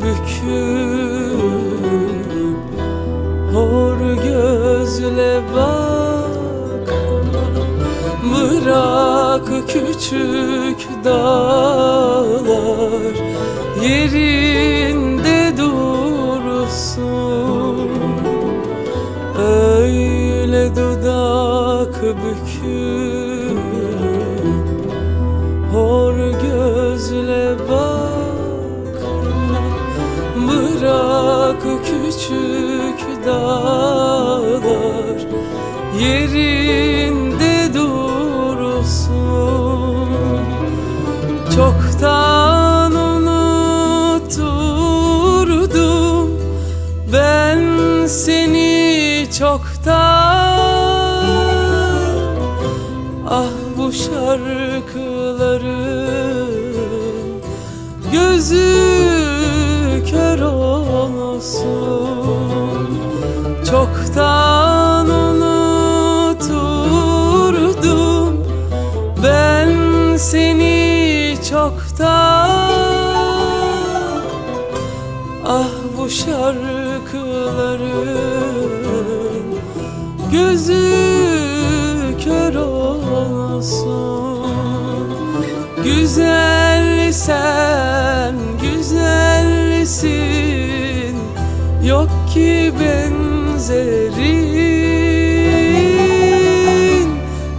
büküp Hor gözle bakma Bırak küçük dağlar Yerinde dursun. Öyle dudak büküp küçük dağlar Yerinde dursun. Çoktan unuturdum Ben seni çoktan. Ah bu şarkıların Gözü kör olsun. Çoktan unuturdum Ben seni çoktan. Ah bu şarkıların Gözü kör olsun. Güzel sen Yok ki benzerin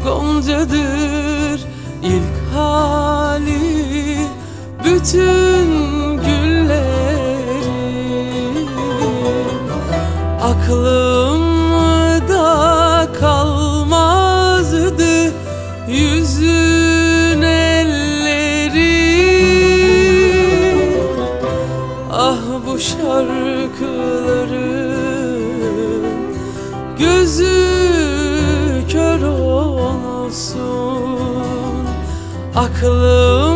Goncadır ilk hali Bütün güllerin Aklımda kalmazdı yüzün Ah bu şarkıların gözü kör olsun Aklımda kal